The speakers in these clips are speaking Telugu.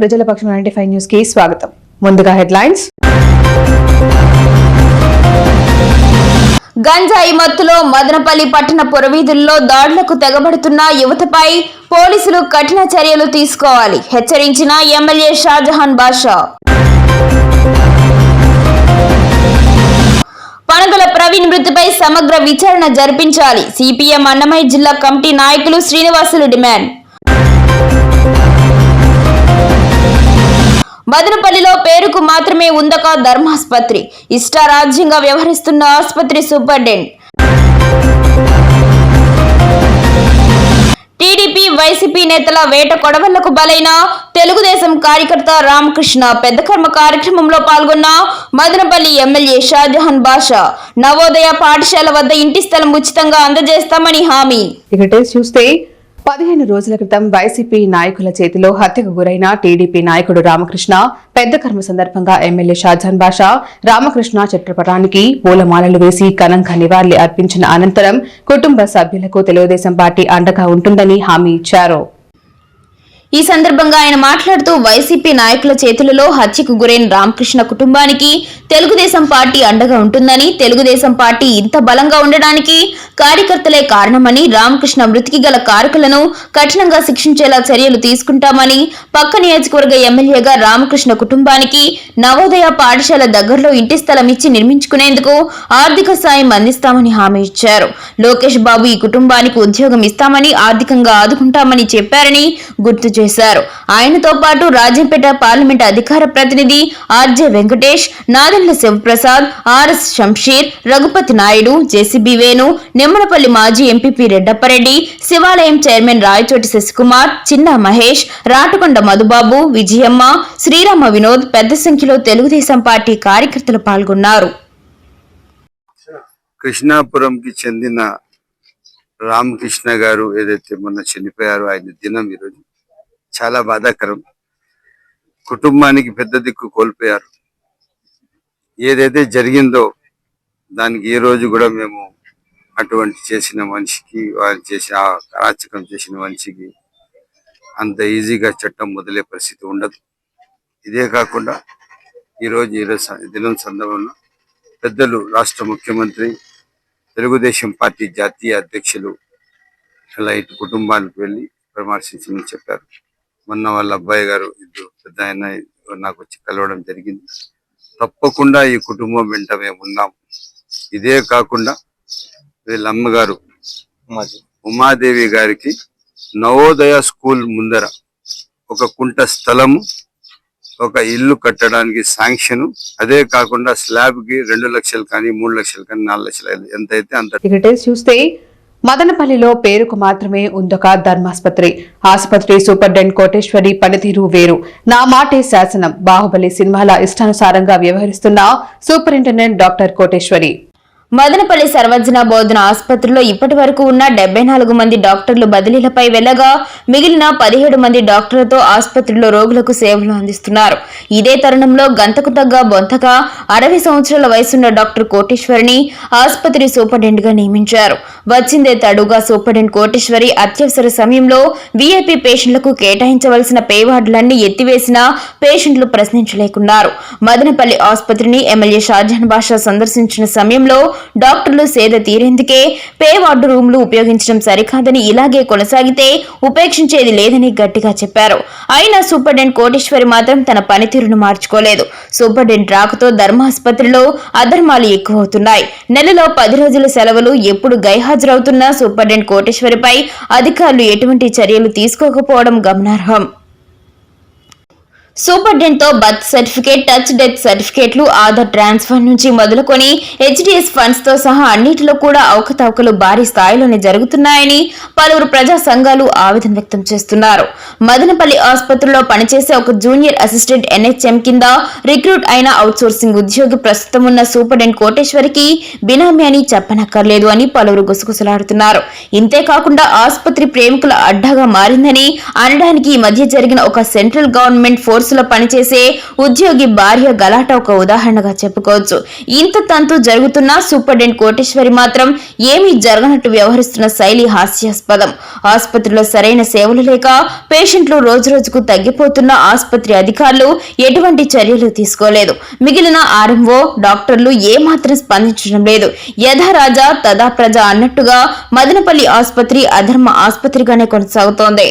ప్రజల పక్షం నైన్టీ ఫైవ్ న్యూస్కి స్వాగతం. ముందుగా హెడ్లైన్స్. గంజాయి మత్తులో మదనపల్లి పట్టణ పురవీధుల్లో దాడులకు తెగబడుతున్న యువతపై పోలీసులు కఠిన చర్యలు తీసుకోవాలి. హెచ్చరించిన ఎమ్మెల్యే షాజహాన్ బాషా. పనగల ప్రవీణ్ మృతిపై సమగ్ర విచారణ జరిపించాలి. సిపిఎం అన్నమయ్య జిల్లా కమిటీ నాయకులు శ్రీనివాసులు డిమాండ్. మదనపల్లిలో పేరుకు మాత్రమే ఉందక ధర్మాస్పత్రి. ఇష్టారాజ్యంగా వ్యవహరిస్తున్న ఆసుపత్రి సూపరింటెండెంట్. టీడీపీ వైసీపీ నేతల వేట కొడవళ్ళకు బలైన తెలుగుదేశం కార్యకర్త రామకృష్ణ పెద్ద కర్మ కార్యక్రమంలో పాల్గొన్న మదనపల్లి ఎమ్మెల్యే షాజహాన్ బాషా నవోదయ పాఠశాల వద్ద ఇంటి స్థలం ఉచితంగా అందజేస్తామని హామీ. ఇక చూస్తే పదిహేను రోజుల క్రితం వైసీపీ నాయకుల చేతిలో హత్యకు గురైన టీడీపీ నాయకుడు రామకృష్ణ పెద్ద కర్మ సందర్భంగా ఎమ్మెల్యే షాజాన్ బాషా రామకృష్ణ చిత్రపటానికి పూలమాలలు వేసి ఘనంగా నివాళి అర్పించిన అనంతరం కుటుంబ సభ్యులకు తెలుగుదేశం పార్టీ అండగా ఉంటుందని హామీ ఇచ్చారు. ఈ సందర్భంగా ఆయన మాట్లాడుతూ వైసీపీ నాయకుల చేతులలో హత్యకు గురైన రామకృష్ణ కుటుంబానికి తెలుగుదేశం పార్టీ అండగా ఉంటుందని తెలుగుదేశం పార్టీ ఇంత బలంగా ఉండడానికి కార్యకర్తలే కారణమని రామకృష్ణ మృతికి గల కారకులను కఠినంగా శిక్షించేలా చర్యలు తీసుకుంటామని పక్క నియోజకవర్గ ఎమ్మెల్యేగా రామకృష్ణ కుటుంబానికి నవోదయ పాఠశాల దగ్గరలో ఇంటి స్థలం ఇచ్చి నిర్మించుకునేందుకు ఆర్థిక సాయం అందిస్తామని హామీ ఇచ్చారు. లోకేష్ బాబు ఈ కుటుంబానికి ఉద్యోగం ఇస్తామని ఆర్థికంగా ఆదుకుంటామని చెప్పారని గుర్తు చేశారు. ఆయనతో పాటు రాజంపేట పార్లమెంట్ అధికార ప్రతినిధి RJ Venkatesh Nadendla Sivaprasad RS Shamsheer Raghupathi Naidu JCB Venu Nimmanapalli మాజీ ఎంపీపీ రెడ్డప్పరెడ్డి శివాలయం చైర్మన్ రాయచోటి శశికుమార్ చిన్న మహేష్ రాటకొండ మధుబాబు విజయమ్మ శ్రీరామ వినోద్ పెద్ద సంఖ్యలో తెలుగుదేశం పార్టీ కార్యకర్తలు పాల్గొన్నారు. కృష్ణాపురంకి చెందిన రామకృష్ణ గారు ఏదైతే మొన్న చనిపోయారో ఆయన దినం ఈరోజు చాలా బాధాకరం. కుటుంబానికి పెద్ద దిక్కు కోల్పోయారు. ఏదైతే జరిగిందో దానికి ఈ రోజు కూడా మేము అటువంటి చేసిన మనిషికి వారు చేసిన అరాచకం చేసిన మనిషికి అంత ఈజీగా చట్టం మొదలే పరిస్థితి ఉండదు. ఇదే కాకుండా ఈరోజు ఈ రోజు దినం సందర్భంలో పెద్దలు రాష్ట్ర ముఖ్యమంత్రి తెలుగుదేశం పార్టీ జాతీయ అధ్యక్షులు ఇలా ఇటు కుటుంబానికి వెళ్ళి పరామర్శించమని చెప్పారు. మొన్న వాళ్ళ అబ్బాయి గారు ఇద్దరు పెద్ద ఆయన నాకు వచ్చి కలవడం జరిగింది. తప్పకుండా ఈ కుటుంబం వెంట మేము ఉన్నాం. ఇదే కాకుండా వీళ్ళ అమ్మగారు ఉమాదేవి. గారికి నవోదయ స్కూల్ ముందర ఒక కుంట స్థలము ఒక ఇల్లు కట్టడానికి శాంక్షన్ అదే కాకుండా స్లాబ్కి రెండు లక్షలు కానీ మూడు లక్షలు కానీ నాలుగు లక్షలు ఎంత అయితే అంత చూస్తే మదనపల్లిలో పేరుకు మాత్రమే ఉందొక ధర్మాస్పత్రి. ఆసుపత్రి సూపరింటెండెంట్ కోటేశ్వరి పనితీరు వేరు. నా మాటే శాసనం. బాహుబలి సినిమాల ఇష్టానుసారంగా వ్యవహరిస్తున్న సూపరింటెండెంట్ డాక్టర్ కోటేశ్వరి. మదనపల్లి సర్వజన బోధన ఆసుపత్రిలో ఇప్పటి వరకు ఉన్న డెబ్బై నాలుగు మంది డాక్టర్లు బదిలీలపై వెళ్ళగా మిగిలిన పదిహేడు మంది డాక్టర్లతో ఆసుపత్రిలో రోగులకు సేవలు అందిస్తున్నారు. ఇదే తరుణంలో గంతకు తగ్గ బొంతగా అరవై సంవత్సరాల వయసున్న డాక్టర్ కోటేశ్వరిని ఆసుపత్రి సూపరింటెండెంట్గా నియమించారు. వచ్చిందే తడుగా సూపరింటెండెంట్ కోటేశ్వరి అత్యవసర సమయంలో వీఐపీ పేషెంట్లకు కేటాయించవలసిన పేవార్డులన్నీ ఎత్తివేసినా పేషెంట్లు ప్రశ్నించలేకున్నారు. మదనపల్లి ఆసుపత్రిని ఎమ్మెల్యే షాజహాన్ బాషా సందర్శించిన సమయంలో డాక్టర్లు సేద తీరేందుకే పే వార్డు రూమ్లు ఉపయోగించడం సరికాదని ఇలాగే కొనసాగితే ఉపేక్షించేది లేదని గట్టిగా చెప్పారు. అయినా సూపరింటెండెంట్ కోటేశ్వరి మాత్రం తన పనితీరును మార్చుకోలేదు. సూపరింటెండెంట్ రాకతో ధర్మాసుపత్రిలో అధర్మాలు ఎక్కువవుతున్నాయి. నెలలో పది రోజుల సెలవులు ఎప్పుడు గైహాజరవుతున్నా సూపరింటెండెంట్ కోటేశ్వరిపై అధికారులు ఎటువంటి చర్యలు తీసుకోకపోవడం గమనార్హం. సూపరింటెండెంట్తో బర్త్ సర్టిఫికేట్ టచ్ డెత్ సర్టిఫికేట్లు ఆధార్ ట్రాన్స్ఫర్ నుంచి మొదలుకొని హెచ్డిఎస్ ఫండ్స్తో సహా అన్నిటిలో కూడా అవకతవకలు భారీ స్థాయిలోనే జరుగుతున్నాయని పలువురు ప్రజా సంఘాలు ఆవేదన వ్యక్తం చేస్తున్నారు. మదనపల్లి ఆసుపత్రిలో పనిచేసే ఒక జూనియర్ అసిస్టెంట్ ఎన్హెచ్ఎం కింద రిక్రూట్ అయిన అవుట్సోర్సింగ్ ఉద్యోగి ప్రస్తుతం ఉన్న సూపరింటెండెంట్ కోటేశ్వరికి బినామీ అని చెప్పనక్కర్లేదు అని పలువురు గుసగుసలాడుతున్నారు. ఇంతేకాకుండా ఆసుపత్రి ప్రేమికుల అడ్డాగా మారిందని అనడానికి ఈ మధ్య జరిగిన ఒక సెంట్రల్ గవర్నమెంట్ ఫోర్ ఫోర్సులో పనిచేసే ఉద్యోగి భార్య గలాట ఒక ఉదాహరణగా చెప్పుకోవచ్చు. ఇంత తంతు జరుగుతున్న సూపరింటెండెంట్ కోటేశ్వరి మాత్రం ఏమీ జరగనట్టు వ్యవహరిస్తున్న శైలి హాస్యాస్పదం. ఆసుపత్రిలో సరైన సేవలు లేక పేషెంట్లు రోజురోజుకు తగ్గిపోతున్న ఆసుపత్రి అధికారులు ఎటువంటి చర్యలు తీసుకోలేదు. మిగిలిన ఆర్ఎంఓ డాక్టర్లు ఏమాత్రం స్పందించడం లేదు. యథారాజా తదా ప్రజ అన్నట్టుగా మదనపల్లి ఆసుపత్రి అధర్మ ఆసుపత్రిగానే కొనసాగుతోంది.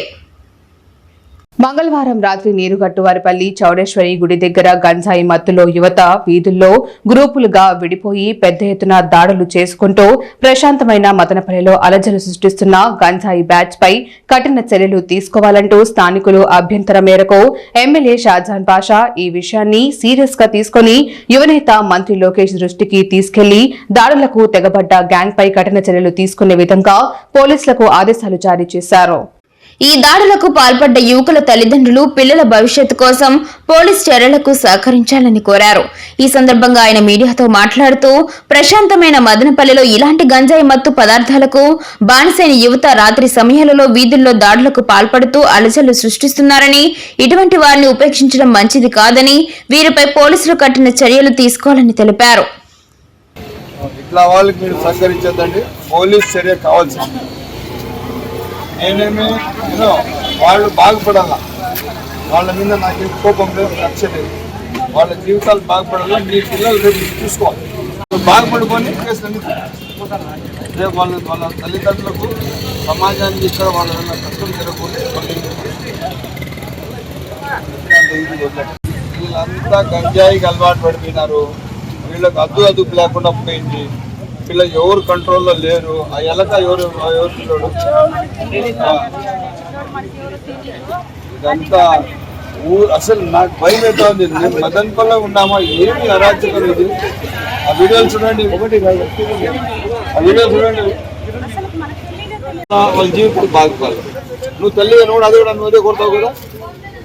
మంగళవారం రాత్రి నీరుగట్టువారిపల్లి చౌడేశ్వరి గుడి దగ్గర గంజాయి మత్తులో యువత వీధుల్లో గ్రూపులుగా విడిపోయి పెద్ద ఎత్తున దాడులు చేసుకుంటూ ప్రశాంతమైన మదనపల్లిలో అలజలు సృష్టిస్తున్న గంజాయి బ్యాచ్ పై కఠిన చర్యలు తీసుకోవాలంటూ స్థానికులు అభ్యంతరం మేరకు ఎమ్మెల్యే షాజాన్ పాషా ఈ విషయాన్ని సీరియస్గా తీసుకుని యువనేత మంత్రి లోకేష్ దృష్టికి తీసుకెళ్ళి దాడులకు తెగబడ్డ గ్యాంగ్ పై కఠిన చర్యలు తీసుకునే విధంగా పోలీసులకు ఆదేశాలు జారీ చేశారు. ఈ దాడులకు పాల్పడ్డ యువకుల తల్లిదండ్రులు పిల్లల భవిష్యత్తు కోసం పోలీస్ చర్యలకు సహకరించాలని కోరారు. ఈ సందర్భంగా ఆయన మీడియాతో మాట్లాడుతూ ప్రశాంతమైన మదనపల్లిలో ఇలాంటి గంజాయి మత్తు పదార్థాలకు బానిసైన యువత రాత్రి సమయాలలో వీధుల్లో దాడులకు పాల్పడుతూ అలజలు సృష్టిస్తున్నారని ఇటువంటి వారిని ఉపేక్షించడం మంచిది కాదని వీరిపై పోలీసులు కఠిన చర్యలు తీసుకోవాలని తెలిపారు. ఇట్లా వాళ్ళకి మీరు సహకరించద్దండి. పోలీస్ చర్య కావాల్సింది. నేనేమి నేను వాళ్ళు బాగుపడాల? వాళ్ళ మీద నాకు కోపం లేదు రక్ష లేదు. వాళ్ళ జీవితాలు బాగుపడాలా? మీ పిల్లలు రేపు చూసుకోవాలి. వాళ్ళు బాగుపడుకొని రేపు వాళ్ళ వాళ్ళ తల్లిదండ్రులకు సమాజానికి ఇక్కడ వాళ్ళ కష్టం జరగకుండా వాళ్ళు వీళ్ళంతా గంజాయికి అలవాటు పడిపోయినారు. వీళ్ళకి అద్దు అదుపు లేకుండా పోయింది. పిల్ల ఎవరు కంట్రోల్లో లేరు ఆ ఎలక ఎవరు ఎవరు పిల్లడు ఇదంతా ఊరు అసలు నాకు భయం అవుతా ఉంది నేను మదన్పల్లో ఉన్నామా? ఏమి అరాచకం ఇది. ఆ వీడియోలు చూడండి. ఒకటి ఆ వీడియోలు చూడండి. వాళ్ళ జీవితం బాగుపడాలి. నువ్వు తల్లి కూడా అదే కూడా నువ్వు అదే కొడతావు కదా?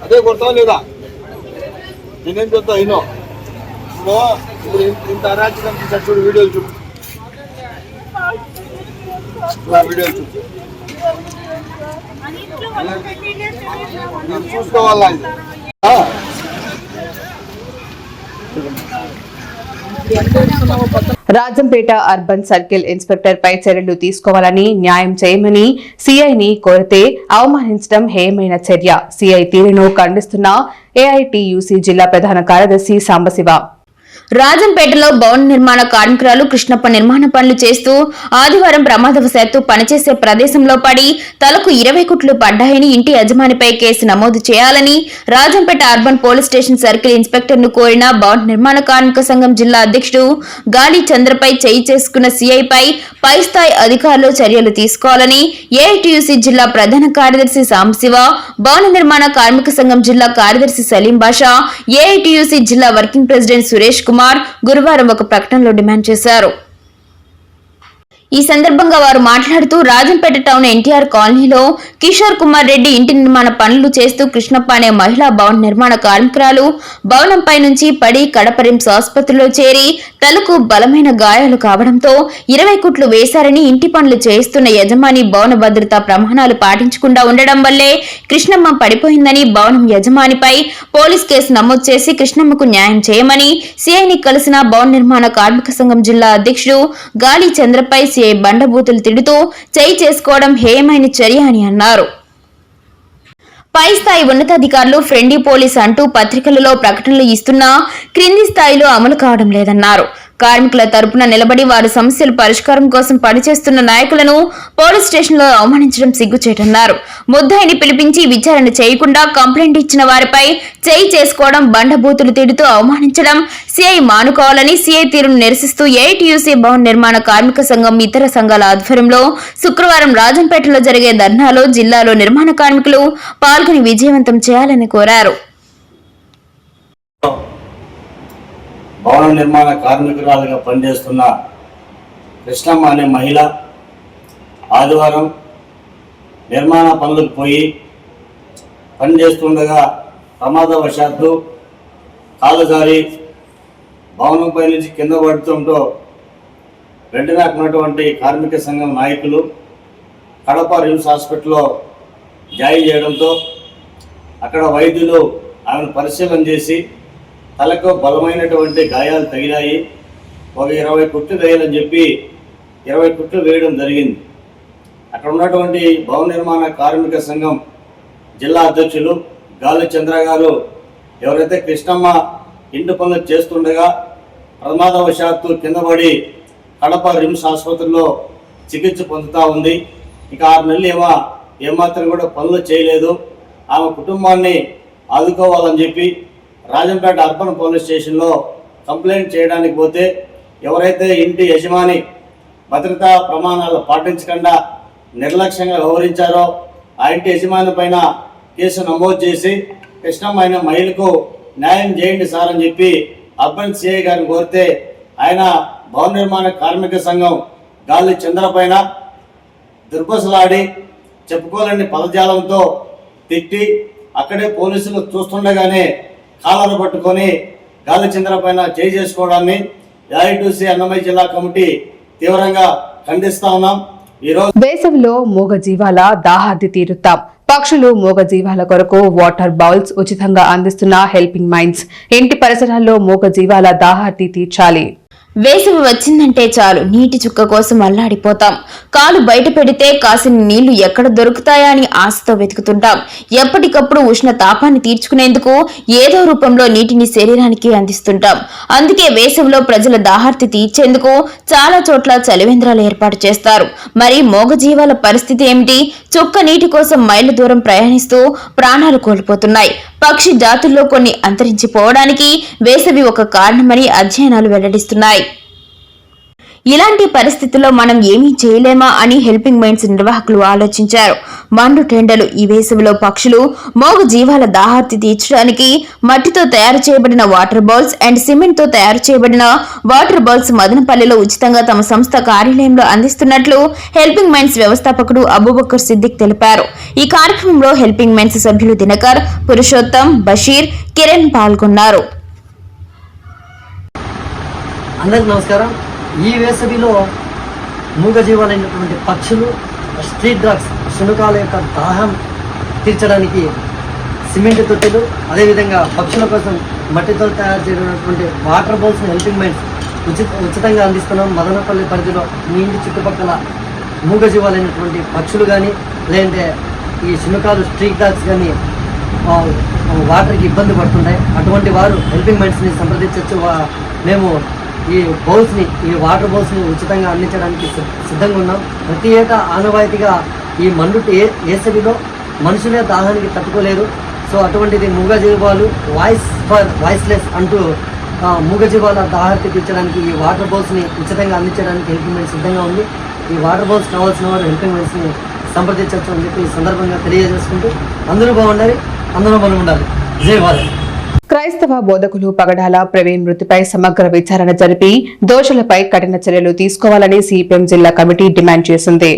అదే కొడతావు లేదా? నేనేం చెప్తా అయినో. ఇప్పుడు ఇంత- అరాచకం చూడు వీడియోలు చూడు. వీడియోలు చూసుకోవాలా రాజంపేట అర్బన్ సర్కిల్ ఇన్స్పెక్టర్ పై చర్యలు తీసుకోవాలని న్యాయం చేయమని సిఐని కోరితే అవమానించడం హేయమైన చర్య. సిఐ తీరును ఖండిస్తున్న ఏఐటియుసి జిల్లా ప్రధాన కార్యదర్శి సాంబశివ. రాజంపేటలో భవన నిర్మాణ కార్మికురాలు కృష్ణప్ప నిర్మాణ పనులు చేస్తూ ఆదివారం ప్రమాదవశాత్తు పనిచేసే ప్రదేశంలో పడి తలకు ఇరవై కుట్లు పడ్డాయని ఇంటి యజమానిపై కేసు నమోదు చేయాలని Rajampet urban police station circle ఇన్స్పెక్టర్ను కోరిన భవన నిర్మాణ కార్మిక సంఘం జిల్లా అధ్యక్షుడు గాలి చంద్రపై చేయి చేసుకున్న సీఐపై పై స్థాయి అధికారులు చర్యలు తీసుకోవాలని ఏఐటియుసి జిల్లా ప్రధాన కార్యదర్శి సాంబశివ భవన నిర్మాణ కార్మిక సంఘం జిల్లా కార్యదర్శి సలీం బాషా ఏఐటియుసి జిల్లా వర్కింగ్ ప్రెసిడెంట్ సురేష్ కుమార్ గురువారం ఒక ప్రకటనలో డిమాండ్ చేశారు. ఈ సందర్భంగా వారు మాట్లాడుతూ రాజంపేట టౌన్ ఎన్టీఆర్ కాలనీలో కిషోర్ కుమార్ రెడ్డి ఇంటి నిర్మాణ పనులు చేస్తూ కృష్ణప్ప అనే మహిళా భవన నిర్మాణ కార్మికురాలు భవనంపై నుంచి పడి కడప రిమ్స్ ఆసుపత్రిలో చేరి తలకు బలమైన గాయాలు కావడంతో ఇరవై కోట్లు వేశారని ఇంటి పనులు చేస్తున్న యజమాని భవన భద్రతా ప్రమాణాలు పాటించకుండా ఉండడం వల్లే కృష్ణమ్మ పడిపోయిందని భవనం యజమానిపై పోలీస్ కేసు నమోదు చేసి కృష్ణమ్మకు న్యాయం చేయమని సిఐని కలిసిన భవన నిర్మాణ కార్మిక సంఘం జిల్లా అధ్యక్షుడు గాలి చంద్రపై సిఐ బండబూతులు తిడుతూ చేయి చేసుకోవడం హేయమైన చర్య అని అన్నారు. పై స్థాయి ఉన్నతాధికారులు ఫ్రెండీ పోలీస్ అంటూ పత్రికలలో ప్రకటనలు ఇస్తున్నా క్రింది స్థాయిలో అమలు కావడం లేదన్నారు. కార్మికుల తరపున నిలబడి వారి సమస్యల పరిష్కారం కోసం పనిచేస్తున్న నాయకులను పోలీస్ స్టేషన్లో అవమానించడం సిగ్గుచేటన్నారు. ముద్దాయిని పిలిపించి విచారణ చేయకుండా కంప్లైంట్ ఇచ్చిన వారిపై చేయి చేసుకోవడం బండబూతులు తిడుతూ అవమానించడం సిఐ మానుకోవాలని సిఐ తీరును నిరసిస్తూ ఏఐటియుసి భవన్ నిర్మాణ కార్మిక సంఘం ఇతర సంఘాల ఆధ్వర్యంలో శుక్రవారం రాజంపేటలో జరిగే ధర్నాలో జిల్లాలో నిర్మాణ కార్మికులు పాల్గొని విజయవంతం చేయాలని కోరారు. భవన నిర్మాణ కార్మికురాలుగా పనిచేస్తున్న కృష్ణమ్మ అనే మహిళ ఆదివారం నిర్మాణ పనులకు పోయి పనిచేస్తుండగా ప్రమాదవశాత్తు కాలు జారి భవనంపై నుంచి కింద పడుతుంటూ వెంటనే ఉన్నటువంటి కార్మిక సంఘం నాయకులు కడప రిమ్స్ హాస్పిటల్లో జాయిన్ చేయడంతో అక్కడ వైద్యులు ఆమెను పరిశీలన చేసి తలకు బలమైనటువంటి గాయాలు తగిలాయి. ఒక ఇరవై కుట్లు వేయాలని చెప్పి ఇరవై కుట్లు వేయడం జరిగింది. అక్కడ ఉన్నటువంటి భవన నిర్మాణ కార్మిక సంఘం జిల్లా అధ్యక్షులు గాలి చంద్ర గారు ఎవరైతే కృష్ణమ్మ ఇంటి పనులు చేస్తుండగా ప్రమాదవశాత్తు కింద పడి కడప రిమ్స్ ఆసుపత్రిలో చికిత్స పొందుతూ ఉంది. ఇక ఆరు నెలలు ఏమో ఏమాత్రం కూడా పనులు చేయలేదు. ఆమె కుటుంబాన్ని ఆదుకోవాలని చెప్పి రాజంపేట అర్బన్ పోలీస్ స్టేషన్లో కంప్లైంట్ చేయడానికి పోతే ఎవరైతే ఇంటి యజమాని భద్రతా ప్రమాణాలు పాటించకుండా నిర్లక్ష్యంగా వ్యవహరించారో ఆ ఇంటి యజమాని పైన కేసు నమోదు చేసి కృష్ణమైన మహిళకు న్యాయం చేయండి సార్ అని చెప్పి అర్బన్ సిఐ గారిని కోరితే ఆయన భవన నిర్మాణ కార్మిక సంఘం గాలి చంద్ర పైన దుర్బసలాడి చెప్పుకోలేని పదజాలంతో తిట్టి అక్కడే పోలీసులు చూస్తుండగానే కాలర్ పట్టుకొని గాలి చంద్ర పైన చేయి చేసుకోవడాన్ని ఏఐటీసీ అన్నమయ్య జిల్లా కమిటీ తీవ్రంగా ఖండిస్తా ఉన్నాం. ఈరోజు వేసవిలో మూగ జీవాల దాహార్ది తీరుతాం. పక్షులు మూగ జీవాల కొరకు వాటర్ బౌల్స్ ఉచితంగా అందిస్తున్న హెల్పింగ్ మైండ్స్. ఇంటి పరిసరాల్లో మూగ జీవాల దాహార్ది తీర్చాలి. వేసవి వచ్చిందంటే చాలు. నీటి చుక్క కోసం అల్లాడిపోతాం. కాలు బయట పెడితే కాసిన నీళ్ళు ఎక్కడ దొరుకుతాయా అని ఆశతో వెతుకుతుంటాం. ఎప్పటికప్పుడు ఉష్ణ తాపాన్ని తీర్చుకునేందుకు ఏదో రూపంలో నీటిని శరీరానికి అందిస్తుంటాం. అందుకే వేసవిలో ప్రజల దాహార్తి తీర్చేందుకు చాలా చోట్ల చలివేంద్రాలు ఏర్పాటు చేస్తారు. మరి మోగజీవాల పరిస్థితి ఏమిటి? చుక్క నీటి కోసం మైళ్ళ దూరం ప్రయాణిస్తూ ప్రాణాలు కోల్పోతున్నాయి. పక్షి జాతుల్లో కొన్ని అంతరించిపోవడానికి వేసవి ఒక కారణమని అధ్యయనాలు వెల్లడిస్తున్నాయి. ఇలాంటి పరిస్థితుల్లో మనం ఏమీ చేయలేమా అని హెల్పింగ్ మైండ్స్ నిర్వాహకులు ఆలోచించారు. మండు టెండలు ఈ వేసవిలో పక్షులు మోగ జీవాల దాహార్తి తీర్చడానికి మట్టితో తయారు చేయబడిన వాటర్ బౌల్స్ అండ్ సిమెంట్తో తయారు చేయబడిన వాటర్ బౌల్స్ మదనపల్లిలో ఉచితంగా తమ సంస్థ కార్యాలయంలో అందిస్తున్నట్లు హెల్పింగ్ మైండ్స్ వ్యవస్థాపకుడు అబూబకర్ సిద్దిక్ తెలిపారు. ఈ కార్యక్రమంలో హెల్పింగ్ మైండ్స్ సభ్యులు దినకర్ పురుషోత్తం బషీర్ కిరణ్ పాల్గొన్నారు. అందరికి నమస్కారం. ఈ వేసవిలో మూగజీవాలైనటువంటి పక్షులు స్ట్రీట్ డ్రగ్స్ శునకాల యొక్క దాహం తీర్చడానికి సిమెంట్ తొట్టెలు అదేవిధంగా పక్షుల కోసం మట్టితో తయారు చేయనటువంటి వాటర్ బౌల్స్ హెల్పింగ్ మైండ్స్ ఉచిత ఉచితంగా అందిస్తున్నాం. మదనపల్లి పరిధిలో మీ ఇంటి చుట్టుపక్కల మూగజీవాలైనటువంటి పక్షులు కానీ లేదంటే ఈ శునకాలు స్ట్రీట్ డాగ్స్ కానీ వాటర్కి ఇబ్బంది పడుతున్నాయి అటువంటి వారు హెల్పింగ్ మైండ్స్ని సంప్రదించవచ్చు. మేము ఈ బౌల్స్ని ఈ వాటర్ బౌల్స్ని ఉచితంగా అందించడానికి సిద్ధంగా ఉన్నాం. ప్రతి ఏటా ఆనవాయితీగా ఈ మండుటి ఏ ఏసవిలో మనుషులే దాహానికి తట్టుకోలేరు సో అటువంటిది మూగజీవాలు వాయిస్ ఫర్ వాయిస్లెస్ అంటూ మూగజీవాల దాహార్తి తీర్చడానికి ఈ వాటర్ బౌల్స్ని ఉచితంగా అందించడానికి హెల్పింగ్ సిద్ధంగా ఉంది. ఈ వాటర్ బౌల్స్ కావాల్సిన వారు హెల్పింగ్ సంప్రదించవచ్చు అని చెప్పి ఈ సందర్భంగా తెలియజేసుకుంటూ అందరూ బాగుండాలి అందరూ మనం ఉండాలి. జై భారత్. క్రైస్తవ బోధకులు పగడాల ప్రవీణ్ మృతిపై సమగ్ర విచారణ జరిపి దోషులపై కఠిన చర్యలు తీసుకోవాలని సిపిఎం జిల్లా కమిటీ డిమాండ్ చేసింది.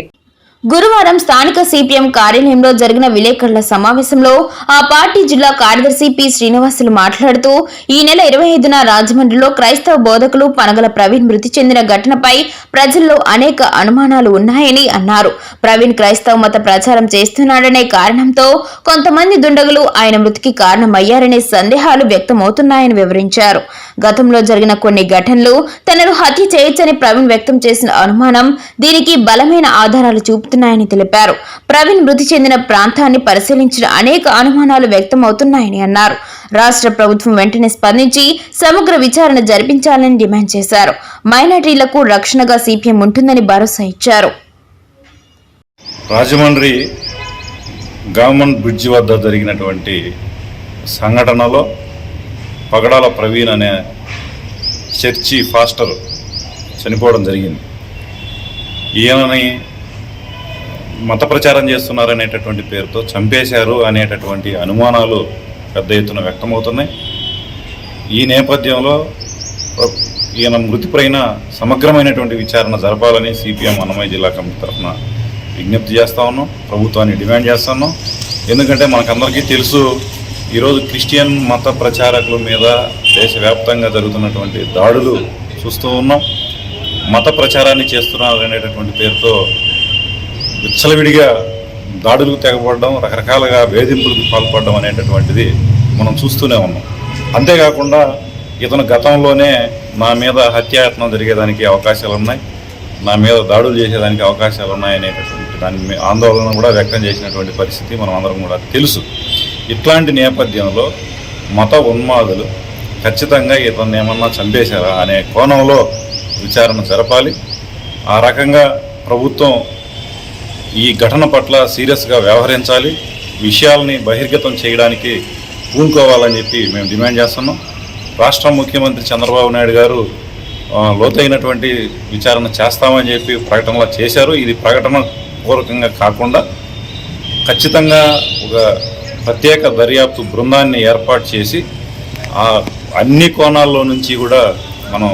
గురువారం స్థానిక సిపిఎం కార్యాలయంలో జరిగిన విలేకరుల సమావేశంలో ఆ పార్టీ జిల్లా కార్యదర్శి పి శ్రీనివాసులు మాట్లాడుతూ ఈ నెల ఇరవై ఐదున రాజమండ్రిలో క్రైస్తవ బోధకులు పనగల ప్రవీణ్ మృతి చెందిన ఘటనపై ప్రజల్లో అనేక అనుమానాలు ఉన్నాయని అన్నారు. ప్రవీణ్ క్రైస్తవ మత ప్రచారం చేస్తున్నాడనే కారణంతో కొంతమంది దుండగులు ఆయన మృతికి కారణమయ్యారనే సందేహాలు వ్యక్తమవుతున్నాయని వివరించారు. గతంలో జరిగిన కొన్ని ఘటనలు తనను హత్య చేయొచ్చని ప్రవీణ్ వ్యక్తం చేసిన అనుమానం దీనికి బలమైన ఆధారాలు చూపుతున్నాయని తెలిపారు. ప్రవీణ్ మృతి చెందిన ప్రాంతాన్ని పరిశీలించిన అనేక అనుమానాలు వ్యక్తమవుతున్నాయని అన్నారు. రాష్ట్ర ప్రభుత్వం వెంటనే స్పందించి సమగ్ర విచారణ జరిపించాలని డిమాండ్ చేశారు. మైనార్టీలకు రక్షణగా సిపిఎం ఉంటుందని భరోసా ఇచ్చారు. రాజమండ్రి గవర్నమెంట్ బ్రిడ్జి వద్ద జరిగినటువంటి సంఘటనలో పగడాల ప్రవీణ్ అనే చర్చి ఫాస్టర్ చనిపోవడం జరిగింది. ఈయనని మత ప్రచారం చేస్తున్నారనేటటువంటి పేరుతో చంపేశారు అనేటటువంటి అనుమానాలు పెద్ద ఎత్తున వ్యక్తమవుతున్నాయి. ఈ నేపథ్యంలో ఈయన మృతిపైన సమగ్రమైనటువంటి విచారణ జరపాలని సిపిఎం అన్నమయ్య జిల్లా కమిటీ తరఫున విజ్ఞప్తి చేస్తా ఉన్నాం. ప్రభుత్వాన్ని డిమాండ్ చేస్తా ఉన్నాం. ఎందుకంటే మనకందరికీ తెలుసు ఈరోజు క్రిస్టియన్ మత ప్రచారకుల మీద దేశవ్యాప్తంగా జరుగుతున్నటువంటి దాడులు చూస్తూ ఉన్నాం. మత ప్రచారాన్ని చేస్తున్నారు అనేటటువంటి పేరుతో విచ్చలవిడిగా దాడులకు తెగపడడం రకరకాలుగా వేధింపులకు పాల్పడడం అనేటటువంటిది మనం చూస్తూనే ఉన్నాం. అంతేకాకుండా ఇతను గతంలోనే నా మీద హత్యాయత్నం జరిగేదానికి అవకాశాలు ఉన్నాయి నా మీద దాడులు చేసేదానికి అవకాశాలు ఉన్నాయనేటటువంటి దాని ఆందోళన కూడా వ్యక్తం చేసినటువంటి పరిస్థితి మనం అందరం కూడా తెలుసు. ఇట్లాంటి నేపథ్యంలో మత ఉన్మాదులు ఖచ్చితంగా ఇతన్ని ఏమన్నా చంపేశారా అనే కోణంలో విచారణ జరపాలి. ఆ రకంగా ప్రభుత్వం ఈ ఘటన పట్ల సీరియస్గా వ్యవహరించాలి. విషయాల్ని బహిర్గతం చేయడానికి పూనుకోవాలని చెప్పి మేము డిమాండ్ చేస్తున్నాం. రాష్ట్ర ముఖ్యమంత్రి చంద్రబాబు నాయుడు గారు లోతైనటువంటి విచారణ చేస్తామని చెప్పి ప్రకటనలో చేశారు. ఇది ప్రకటన పూర్వకంగా కాకుండా ఖచ్చితంగా ఒక ప్రత్యేక దర్యాప్తు బృందాన్ని ఏర్పాటు చేసి ఆ అన్ని కోణాల్లో నుంచి కూడా మనం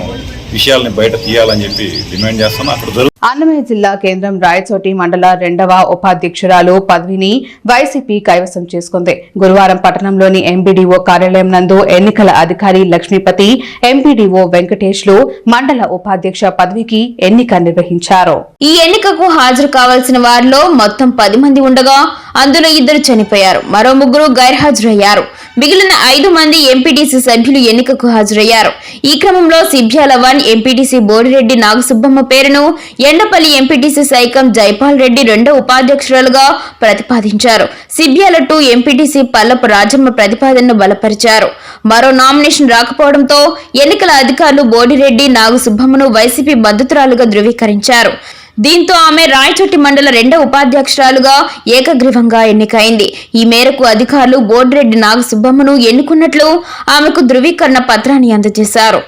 విషయాల్ని బయట తీయాలని చెప్పి డిమాండ్ చేస్తున్నాం అక్కడ అన్నమయ్య జిల్లా కేంద్రం రాయచోటి మండల రెండవ ఉపాధ్యక్షురాలు పదవిని వైసీపీ కైవసం చేసుకుంది. గురువారం పట్టణంలోని ఎంపీడీఓ కార్యాలయం నందు ఎన్నికల అధికారి లక్ష్మీపతి ఎంపీడీఓ వెంకటేష్లు మండల ఉపాధ్యక్ష పదవికి ఎన్నిక నిర్వహించారు. ఈ ఎన్నికకు హాజరు కావాల్సిన వారిలో మొత్తం పది మంది ఉండగా అందులో ఇద్దరు చనిపోయారు. మరో ముగ్గురు గైర్హాజరయ్యారు. మిగిలిన ఐదు మంది ఎంపీటీసీ సభ్యులు ఎన్నికకు హాజరయ్యారు. ఈ క్రమంలో సిబ్యాల వన్ ఎంపీటీసీ బోడిరెడ్డి నాగసుబ్బమ్మ పేరును ఎండపల్లి ఎంపీటీసీ సైకం జైపాల్ రెడ్డి రెండో ఉపాధ్యక్షురాలుగా ప్రతిపాదించారు. సిబ్యాల టూ ఎంపీటీసీ పల్లపు రాజమ్మ ప్రతిపాదనను బలపరిచారు. మరో నామినేషన్ రాకపోవడంతో ఎన్నికల అధికారులు బోడిరెడ్డి నాగసుబ్బమ్మను వైసీపీ మద్దతురాలుగా ధృవీకరించారు. దీంతో ఆమె రాయచోటి మండల రెండో ఉపాధ్యక్షురాలుగా ఏకగ్రీవంగా ఎన్నికైంది. ఈ మేరకు అధికారులు బోడిరెడ్డి నాగసుబ్బమ్మను ఎన్నుకున్నట్లు ఆమెకు ధృవీకరణ పత్రాన్ని అందజేశారు.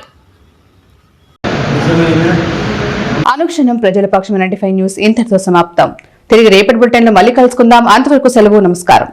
అనుక్షణం ప్రజల పక్షం నైన్టీ న్యూస్ ఇంతటితో సమాప్తం. తిరిగి రేపటి బులెటిన్లో మళ్ళీ కలుసుకుందాం. అంతవరకు సెలవు నమస్కారం.